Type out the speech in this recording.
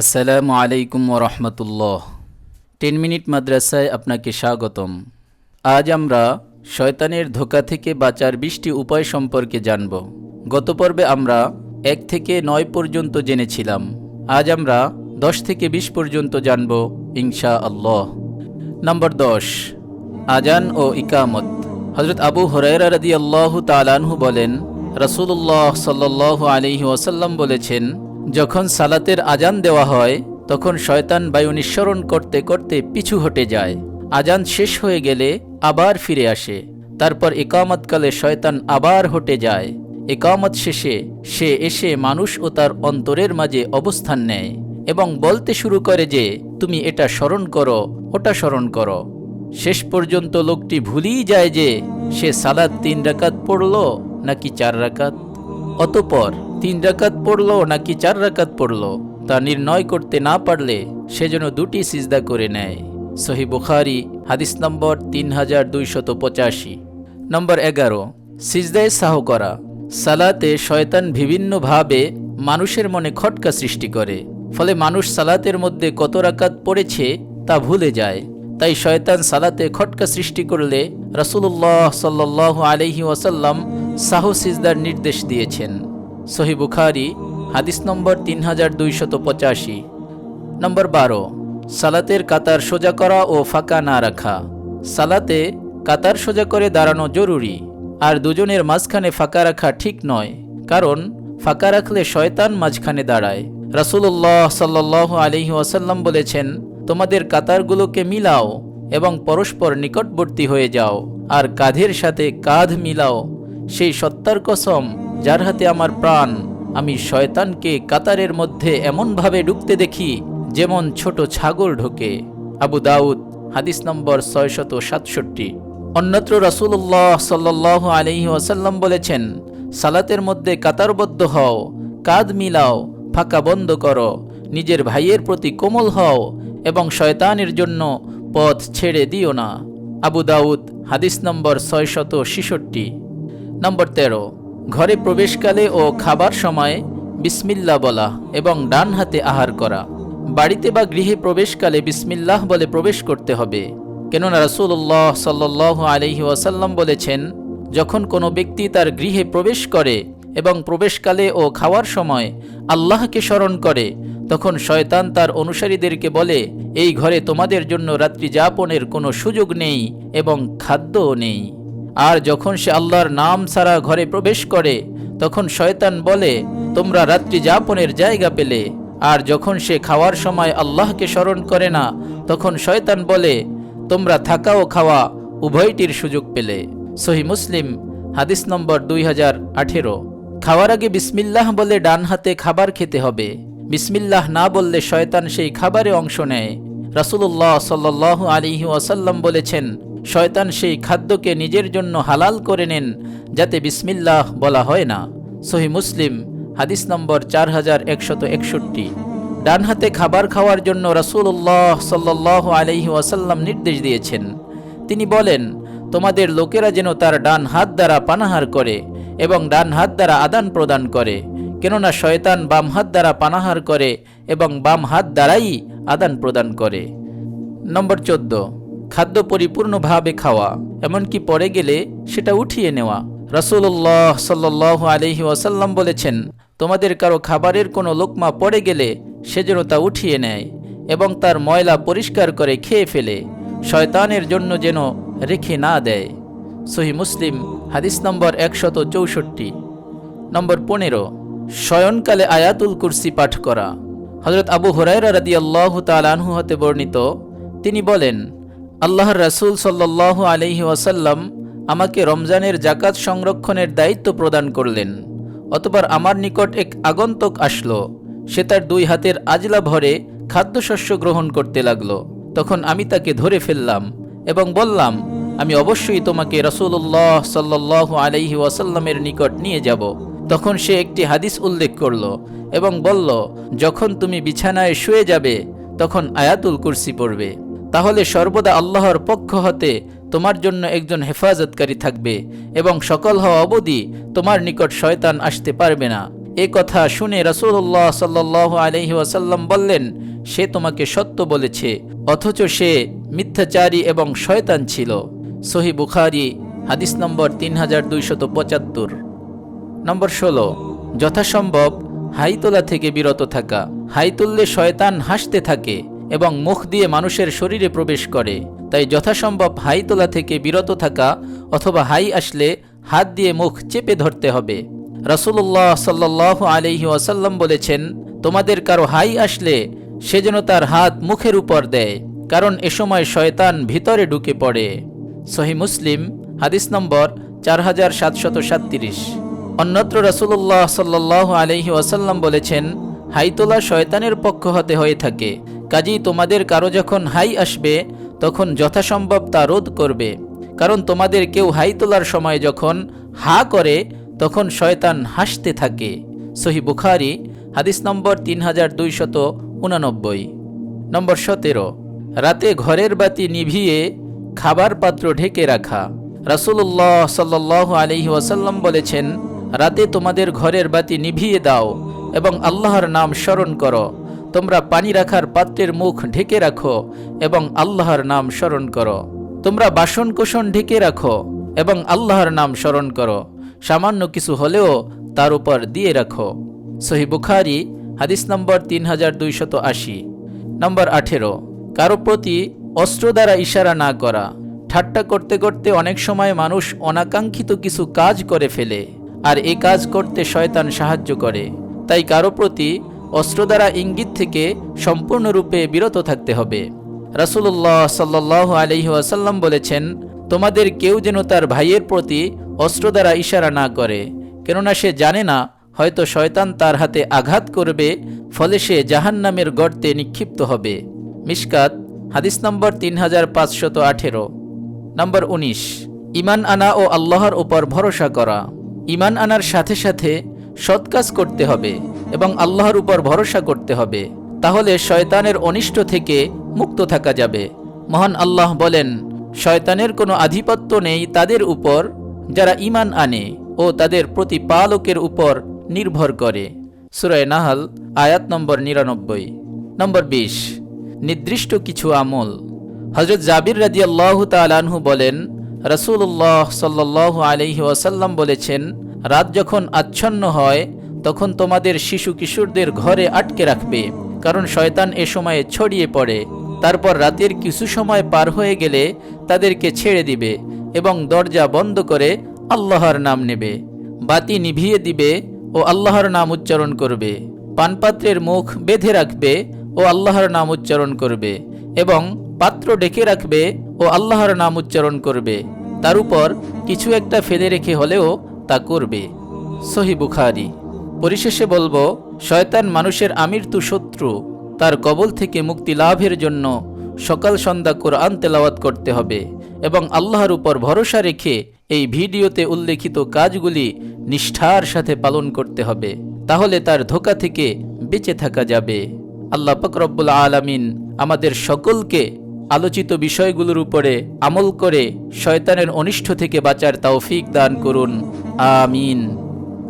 আসসালামু আলাইকুম রহমতুল্লাহ। Ten minute মাদ্রাসায় আপনাকে স্বাগতম। আজ আমরা শয়তানের ধোকা থেকে বাঁচার বিশটি উপায় সম্পর্কে জানব। গত পর্বে আমরা এক থেকে নয় পর্যন্ত জেনেছিলাম। আজ আমরা দশ থেকে বিশ পর্যন্ত জানব ইনশা আল্লাহ নম্বর দশ, আজান ও ইকামত। হজরত আবু হরাইরা রাদি আল্লাহ তালানহু বলেন রসুল্লাহ সাল্লাহ আলিহি ওয়াসাল্লাম বলেছেন যখন সালাতের আজান দেওয়া হয়, তখন শয়তান বায়ু নিঃসরণ করতে করতে পিছু হটে যায়। আজান শেষ হয়ে গেলে আবার ফিরে আসে। তারপর একামতকালে শয়তান আবার হটে যায়। একামত শেষে সে এসে মানুষ ও তার অন্তরের মাঝে অবস্থান নেয় এবং বলতে শুরু করে যে, তুমি এটা স্মরণ করো, ওটা স্মরণ করো। শেষ পর্যন্ত লোকটি ভুলেই যায় যে, সে সালাদ তিন রাকাত পড়ল নাকি চার রাকাত? অতপর তিন রাকাত পড়ল নাকি চার রাকাত পড়ল, তা নির্ণয় করতে না পারলে সে যেন দুটি সিজদা করে নেয়। সহি বুখারি, হাদিস নম্বর তিন হাজার দুইশত পঁচাশি। নম্বর এগারো, সিজদায় সাহ করা। সালাতে শয়তান বিভিন্নভাবে মানুষের মনে খটকা সৃষ্টি করে, ফলে মানুষ সালাতের মধ্যে কত রাকাত পড়েছে তা ভুলে যায়। তাই শয়তান সালাতে খটকা সৃষ্টি করলে রসুল্লাহ সাল্লাহ আলহি ওয়াসাল্লাম সাহ সিজদার নির্দেশ দিয়েছেন। সহি বুখারি, হাদিস নম্বর তিন হাজার দুইশত পঁচাশি। নম্বর বারো, সালাতের কাতার সোজা করা ও ফাঁকা না রাখা। সালাতে কাতার সোজা করে দাঁড়ানো জরুরি, আর দুজনের মাঝখানে ফাঁকা রাখা ঠিক নয়, কারণ ফাঁকা রাখলে শয়তান মাঝখানে দাঁড়ায়। রাসুল্লাহ সাল্লাহ আলহি ওয়াসাল্লাম বলেছেন, তোমাদের কাতারগুলোকে মিলাও এবং পরস্পর নিকটবর্তী হয়ে যাও, আর কাঁধের সাথে কাঁধ মিলাও, সেই সত্তার কসম যার হাতে আমার প্রাণ, আমি শয়তানকে কাতারের মধ্যে এমনভাবে ঢুকতে দেখি যেমন ছোট ছাগল ঢোকে। আবু দাউদ, হাদিস নম্বর ছয়শত সাতষট্টি। অন্যত্র রাসুল্লাহ সাল্লাহ আলহি ওয়াসাল্লাম বলেছেন, সালাতের মধ্যে কাতারবদ্ধ হও, কাঁধ মিলাও, ফাঁকা বন্ধ করো, নিজের ভাইয়ের প্রতি কোমল হও এবং শয়তানের জন্য পথ ছেড়ে দিও না। আবু দাউদ, হাদিস নম্বর ছয়শত ছিষট্টি। নম্বর তেরো ঘরে প্রবেশকালে ও খাবার সময় বিসমিল্লা বলা এবং ডান হাতে আহার করা। বাড়িতে বা গৃহে প্রবেশকালে বিসমিল্লাহ বলে প্রবেশ করতে হবে। কেননা রাসুল্লাহ সাল্লাহ আলহি ওয়াসাল্লাম বলেছেন, যখন কোনো ব্যক্তি তার গৃহে প্রবেশ করে এবং প্রবেশকালে ও খাওয়ার সময় আল্লাহকে স্মরণ করে, তখন শয়তান তার অনুসারীদেরকে বলে, এই ঘরে তোমাদের জন্য রাত্রি যাপনের কোনো সুযোগ নেই এবং খাদ্যও নেই। আর যখন সে আল্লাহর নাম ছাড়া ঘরে প্রবেশ করে, তখন শয়তান বলে, তোমরা রাত্রি যাপনের জায়গা পেলে। আর যখন সে খাওয়ার সময় আল্লাহকে স্মরণ করে না, তখন শয়তান বলে, তোমরা থাকা ও খাওয়া উভয়টির সুযোগ পেলে। সহি মুসলিম, হাদিস নম্বর দুই হাজার আঠেরো। খাওয়ার আগে বিসমিল্লাহ বলে ডান হাতে খাবার খেতে হবে। বিসমিল্লাহ না বললে শয়তান সেই খাবারে অংশ নেয়। রাসুল্লাহ সাল্লাহ আলিহি ওয়াসাল্লাম বলেছেন শয়তান সেই খাদ্যকে নিজের জন্য হালাল করে নেন, যাতে বিসমিল্লাহ বলা হয় না। সহি মুসলিম, হাদিস নম্বর চার হাজার একশত একষট্টি। ডান হাতে খাবার খাওয়ার জন্য রাসুল্লাহ সাল্লাহ আলহি ওয়াসাল্লাম নির্দেশ দিয়েছেন। তিনি বলেন, তোমাদের লোকেরা যেন তার ডান হাত দ্বারা পানাহার করে এবং ডান হাত দ্বারা আদান প্রদান করে। কেননা শয়তান বাম হাত দ্বারা পানাহার করে এবং বাম হাত দ্বারাই আদান প্রদান করে। নম্বর চোদ্দ খাদ্য পরিপূর্ণভাবে খাওয়া, এমনকি পরে গেলে সেটা উঠিয়ে নেওয়া। রাসুল্লাহ সাল্লাহ আলহি ওয়াসাল্লাম বলেছেন, তোমাদের কারও খাবারের কোনো লোকমা পড়ে গেলে সে যেন তা উঠিয়ে নেয় এবং তার ময়লা পরিষ্কার করে খেয়ে ফেলে, শয়তানের জন্য যেন রেখে না দেয়। সহি মুসলিম, হাদিস নম্বর একশত চৌষট্টি। নম্বর পনেরো, শয়নকালে আয়াতুল কুরসি পাঠ করা। হজরত আবু হুরাইরা রাদি আল্লাহ তালানহু হতে বর্ণিত, তিনি বলেন আল্লাহর রাসুল সাল্লাহ আলহি ওয়াসাল্লাম আমাকে রমজানের জাকাত সংরক্ষণের দায়িত্ব প্রদান করলেন অতবার আমার নিকট এক আগন্তক আসলো। সে তার দুই হাতের আজলা ভরে খাদ্যশস্য গ্রহণ করতে লাগল। তখন আমি তাকে ধরে ফেললাম এবং বললাম, আমি অবশ্যই তোমাকে রসুল্লাহ সাল্লাহ আলহি ওয়াসাল্লামের নিকট নিয়ে যাব। তখন সে একটি হাদিস উল্লেখ করল এবং বলল, যখন তুমি বিছানায় শুয়ে যাবে, তখন আয়াতুল কুরসি পড়বে। তাহলে সর্বদা আল্লাহর পক্ষ হতে তোমার জন্য একজন হেফাজতকারী থাকবে এবং সকল হওয়া অবধি তোমার নিকট শয়তান আসতে পারবে না। এ কথা শুনে রাসূলুল্লাহ সাল্লাহ আলহি ওয়াসাল্লাম বললেন, সে তোমাকে সত্য বলেছে, অথচ সে মিথ্যাচারী এবং শয়তান ছিল। সহি বুখারি, হাদিস নম্বর তিন হাজার দুইশত পঁচাত্তর। নম্বর ষোলো, যথাসম্ভব হাই তোলা থেকে বিরত থাকা। হাই তুললে শয়তান হাসতে থাকে। এবং মুখ দিয়ে মানুষের শরীরে প্রবেশ করে। তাই যথাসম্ভব হাই তোলা থেকে বিরত থাকা অথবা হাই আসলে হাত দিয়ে মুখ চেপে ধরতে হবে। রাসূলুল্লাহ সাল্লাহ আলহি ওয়াসাল্লাম বলেছেন, তোমাদের কারও হাই আসলে সে যেন তার হাত মুখের উপর দেয়, কারণ এ সময় শয়তান ভিতরে ঢুকে পড়ে। সহি মুসলিম, হাদিস নম্বর চার হাজার সাতশত সাতত্রিশ। অন্যত্র রাসূলুল্লাহ সাল্লাহ আলহি ওয়াসাল্লাম বলেছেন হাইতোলা শয়তানের পক্ষ হতে হয়ে থাকে। কাজেই তোমাদের কারও যখন হাই আসবে, তখন যথাসম্ভব তা রোধ করবে। কারণ তোমাদের কেউ হাই তোলার সময় যখন হা করে, তখন শয়তান হাসতে থাকে। সহি বুখারি, হাদিস নম্বর তিন হাজার দুইশত উনানব্বই। নম্বর সতেরো, রাতে ঘরের বাতি নিভিয়ে খাবার পাত্র ঢেকে রাখা। রাসূলুল্লাহ সাল্লাহ আলহি ওয়াসাল্লাম বলেছেন, রাতে তোমাদের ঘরের বাতি নিভিয়ে দাও এবং আল্লাহর নাম স্মরণ করো। তোমরা পানি রাখার পাত্রের মুখ ঢেকে রাখো এবং আল্লাহর নাম স্মরণ করো। তোমরা বাসন কোষণ ঢেকে রাখো এবং আল্লাহর নাম স্মরণ করো। সামান্য কিছু হলেও তার উপর দিয়ে রাখো। সহি বুখারি, হাদিস নম্বর তিন হাজার দুইশত আশি। নম্বর আঠেরো, কারও প্রতি অস্ত্র দ্বারা ইশারা না করা। ঠাট্টা করতে করতে অনেক সময় মানুষ অনাকাঙ্ক্ষিত কিছু কাজ করে ফেলে, আর এ কাজ করতে শয়তান সাহায্য করে। তাই কারও প্রতি অস্ত্র দ্বারা ইঙ্গিত থেকে সম্পূর্ণরূপে বিরত থাকতে হবে। রাসূলুল্লাহ সাল্লাহ আলহি আসাল্লাম বলেছেন, তোমাদের কেউ যেন তার ভাইয়ের প্রতি অস্ত্র দ্বারা ইশারা না করে, কেননা সে জানে না, হয়তো শয়তান তার হাতে আঘাত করবে, ফলে সে জাহান্নামের গর্তে নিক্ষিপ্ত হবে। মিশকাত, হাদিস নম্বর তিন হাজার পাঁচশত আঠেরো। নম্বর উনিশ, ইমান আনা ও আল্লাহর উপর ভরসা করা। ইমান আনার সাথে সাথে সৎ কাজ করতে হবে। এবং আল্লাহর উপর ভরসা করতে হবে, তাহলে শয়তানের অনিষ্ট থেকে মুক্ত থাকা যাবে। মহান আল্লাহ বলেন, শয়তানের কোনো আধিপত্য নেই তাদের উপর যারা ইমান আনে ও তাদের প্রতিপালকের উপর নির্ভর করে। সুরায় নাহাল, আয়াত নম্বর নিরানব্বই। নম্বর বিশ, নির্দিষ্ট কিছু আমল। হজরত জাবির রাজি আল্লাহ তালানহু বলেন রসুল্লাহ সাল্লাহ আলহি ওয়াসাল্লাম বলেছেন, রাত যখন আচ্ছন্ন হয় তখন তোমাদের শিশু কিশোরদের ঘরে আটকে রাখবে, কারণ শয়তান এ সময়ে ছড়িয়ে পড়ে। তারপর রাতের কিছু সময় পার হয়ে গেলে তাদেরকে ছেড়ে দিবে এবং দরজা বন্ধ করে আল্লাহর নাম নেবে। বাতি নিভিয়ে দিবে ও আল্লাহর নাম উচ্চারণ করবে। পানপাত্রের মুখ বেঁধে রাখবে ও আল্লাহর নাম উচ্চারণ করবে এবং পাত্র ডেকে রাখবে ও আল্লাহর নাম উচ্চারণ করবে। তার উপর কিছু একটা ফেলে রেখে হলেও তা করবে। সহি বুখারি। পরিশেষে বলব, শয়তান মানুষের আমৃত্যু শত্রু, তার কবল থেকে মুক্তি লাভের জন্য সকাল সন্ধ্যা কোরআন তেলাওয়াত করতে হবে এবং আল্লাহর উপর ভরসা রেখে এই ভিডিওতে উল্লেখিত কাজগুলি নিষ্ঠার সাথে পালন করতে হবে। তাহলে তার ধোকা থেকে বেঁচে থাকা যাবে। আল্লাহ ফকরব্বুল আলামিন আমাদের সকলকে আলোচিত বিষয়গুলোর উপরে আমল করে শয়তানের অনিষ্ঠ থেকে বাঁচার তৌফিক দান করুন। আমিন।